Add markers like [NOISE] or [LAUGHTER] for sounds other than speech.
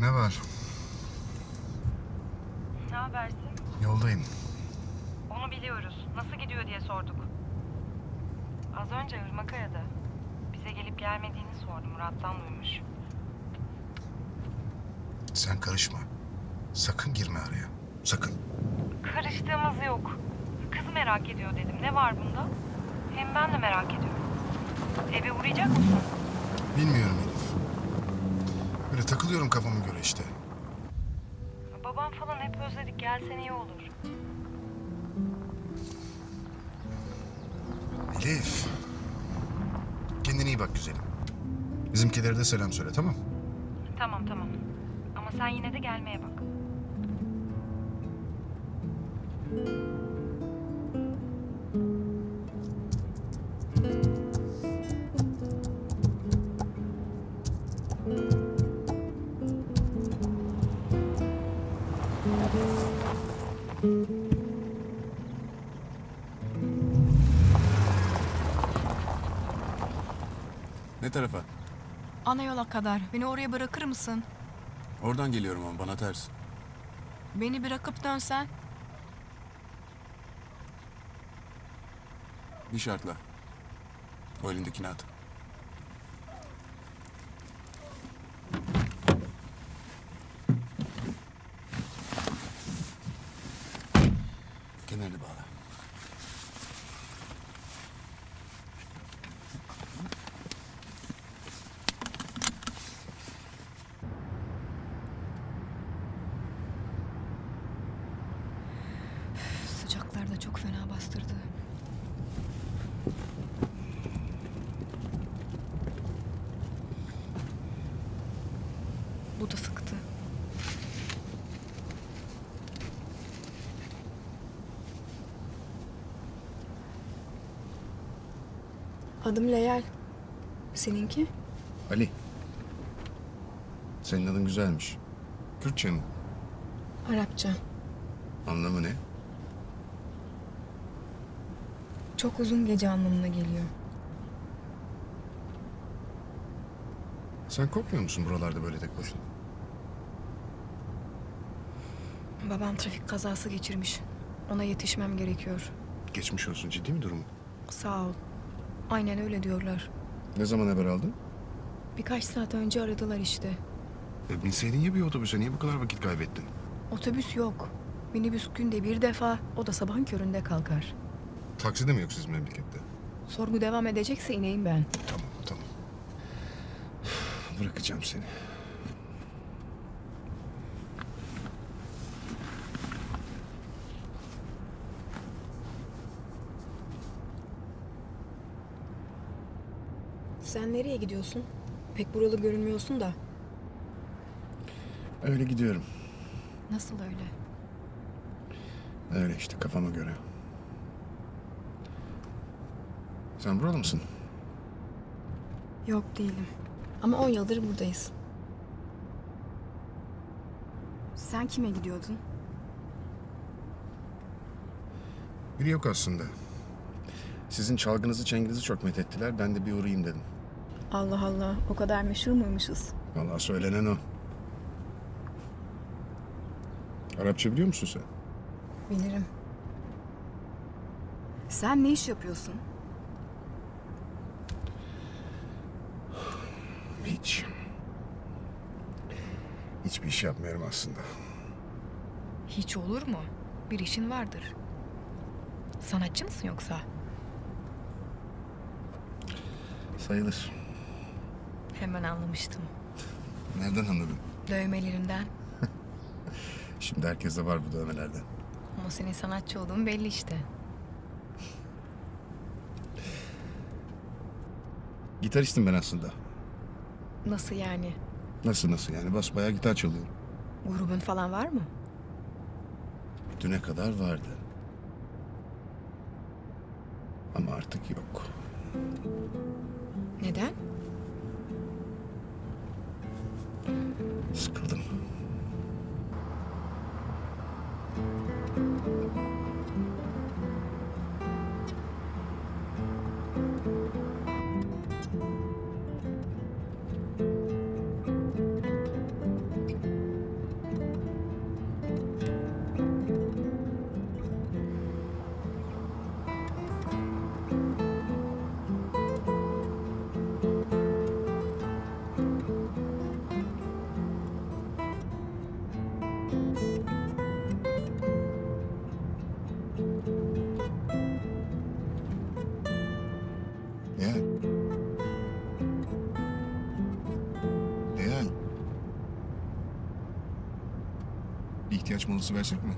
Ne var? Ne habersin? Yoldayım. Onu biliyoruz. Nasıl gidiyor diye sorduk. Az önce Irmak aradı. Bize gelip gelmediğini sordu. Murat'tan duymuş. Sen karışma. Sakın girme araya. Sakın. Karıştığımız yok. Kız merak ediyor dedim. Ne var bunda? Hem ben de merak ediyorum. Eve uğrayacak mısın? Bilmiyorum Elif. Böyle takılıyorum kafama göre işte. Babam falan hep özledik. Gelsen iyi olur. Elif. Kendine iyi bak güzelim. Bizimkilere de selam söyle tamam Tamam tamam. Ama sen yine de gelmeye bak. Ne tarafa? Ana yola kadar. Beni oraya bırakır mısın? Oradan geliyorum ama bana ters. Beni bırakıp dönsen. Bir şartla. O elindekini at. Sıcaklar da çok fena bastırdı. Bu da sıktı. Adım Leyal. Seninki? Ali. Senin adın güzelmiş. Kürtçe mi? Arapça. Anlamı ne? Çok uzun gece anlamına geliyor. Sen korkmuyor musun buralarda böyle tek başına? Babam trafik kazası geçirmiş. Ona yetişmem gerekiyor. Geçmiş olsun ciddi mi durumu? Sağ ol. Aynen öyle diyorlar. Ne zaman haber aldın? Birkaç saat önce aradılar işte. E, binseydin ya bir otobüse niye bu kadar vakit kaybettin? Otobüs yok. Minibüs günde bir defa, o da sabahın köründe kalkar. Taksi de mi yok sizin memlekette? Sorgu devam edecekse ineyim ben. Tamam tamam. Bırakacağım seni. Sen nereye gidiyorsun? Pek buralı görünmüyorsun da. Öyle gidiyorum. Nasıl öyle? Öyle işte kafama göre. Sen buralı mısın? Yok değilim. Ama on yıldır buradayız. Sen kime gidiyordun? Biri yok aslında. Sizin çalgınızı çenginizi çok methettiler. Ben de bir uğrayayım dedim. Allah Allah, o kadar meşhur muymuşuz? Vallahi söylenen o. Arapça biliyor musun sen? Bilirim. Sen ne iş yapıyorsun? Hiç. Hiçbir iş yapmıyorum aslında. Hiç olur mu? Bir işin vardır. Sanatçı mısın yoksa? Sayılır. Hemen anlamıştım. Nereden anladın? Dövmelerinden. [LAUGHS] Şimdi herkeste var bu dövmelerden. Ama senin sanatçı olduğun belli işte. Gitaristim ben aslında. Nasıl yani? Nasıl nasıl yani basbayağı gitar çalıyorum. Grubun falan var mı? Düne kadar vardı. Ama artık yok. Neden? Sıkıldım. Nihal. Nihal. Bir ihtiyaç molası versek mi?